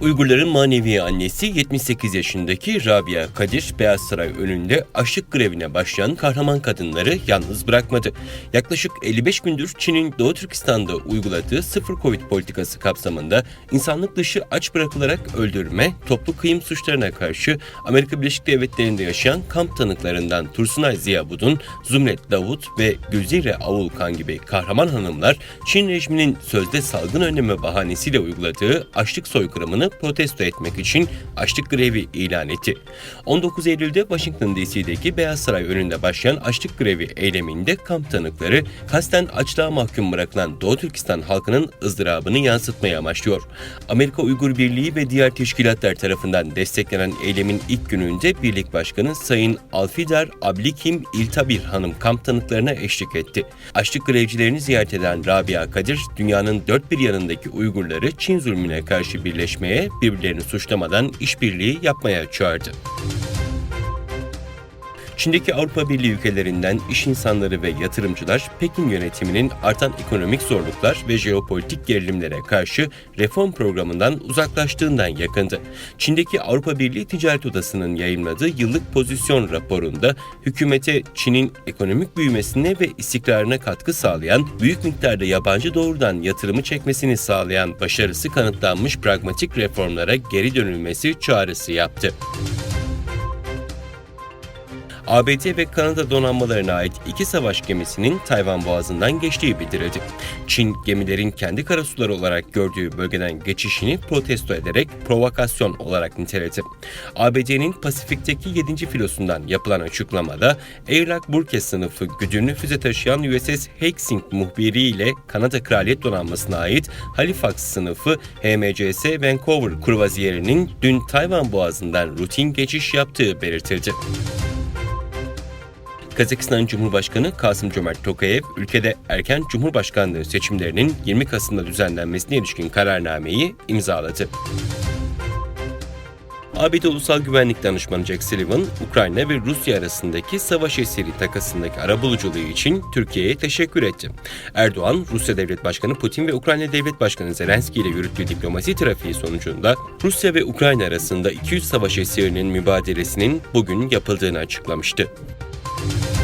Uygurların manevi annesi 78 yaşındaki Rabia Kadir, Beyaz Saray önünde açlık grevine başlayan kahraman kadınları yalnız bırakmadı. Yaklaşık 55 gündür Çin'in Doğu Türkistan'da uyguladığı sıfır Covid politikası kapsamında insanlık dışı aç bırakılarak öldürme, toplu kıyım suçlarına karşı Amerika Birleşik Devletleri'nde yaşayan kamp tanıklarından Tursunay Ziyabudun, Zümret Davut ve Gözire Avulkan gibi kahraman hanımlar Çin rejiminin sözde salgın önleme bahanesiyle uyguladığı açlık soykırımını protesto etmek için açlık grevi ilan etti. 19 Eylül'de Washington DC'deki Beyaz Saray önünde başlayan açlık grevi eyleminde kamp tanıkları kasten açlığa mahkum bırakılan Doğu Türkistan halkının ızdırabını yansıtmaya amaçlıyor. Amerika Uygur Birliği ve diğer teşkilatlar tarafından desteklenen eylemin ilk gününde Birlik Başkanı Sayın Alfidar Ablikim İltabir Hanım kamp tanıklarına eşlik etti. Açlık grevcilerini ziyaret eden Rabia Kadir, dünyanın dört bir yanındaki Uygurları Çin zulmüne karşı birleşmeye, birbirlerini suçlamadan işbirliği yapmaya çağırdı. Çin'deki Avrupa Birliği ülkelerinden iş insanları ve yatırımcılar Pekin yönetiminin artan ekonomik zorluklar ve jeopolitik gerilimlere karşı reform programından uzaklaştığından yakındı. Çin'deki Avrupa Birliği Ticaret Odası'nın yayınladığı yıllık pozisyon raporunda hükümete Çin'in ekonomik büyümesine ve istikrarına katkı sağlayan, büyük miktarda yabancı doğrudan yatırımı çekmesini sağlayan başarısı kanıtlanmış pragmatik reformlara geri dönülmesi çağrısı yaptı. ABD ve Kanada donanmalarına ait iki savaş gemisinin Tayvan Boğazı'ndan geçtiği bildirildi. Çin gemilerin kendi karasuları olarak gördüğü bölgeden geçişini protesto ederek provokasyon olarak niteledi. ABD'nin Pasifik'teki 7. filosundan yapılan açıklamada Airlock Burke sınıfı güdümlü füze taşıyan USS Hastings muhbiri ile Kanada Kraliyet Donanması'na ait Halifax sınıfı HMCS Vancouver kruvaziyerinin dün Tayvan Boğazı'ndan rutin geçiş yaptığı belirtildi. Kazakistan Cumhurbaşkanı Kasım Cömert Tokayev, ülkede erken Cumhurbaşkanlığı seçimlerinin 20 Kasım'da düzenlenmesine ilişkin kararnameyi imzaladı. ABD Ulusal Güvenlik Danışmanı Jack Sullivan, Ukrayna ve Rusya arasındaki savaş esiri takasındaki arabuluculuğu için Türkiye'ye teşekkür etti. Erdoğan, Rusya Devlet Başkanı Putin ve Ukrayna Devlet Başkanı Zelenski ile yürüttüğü diplomasi trafiği sonucunda Rusya ve Ukrayna arasında 200 savaş esirinin mübadelesinin bugün yapıldığını açıklamıştı. Thank you.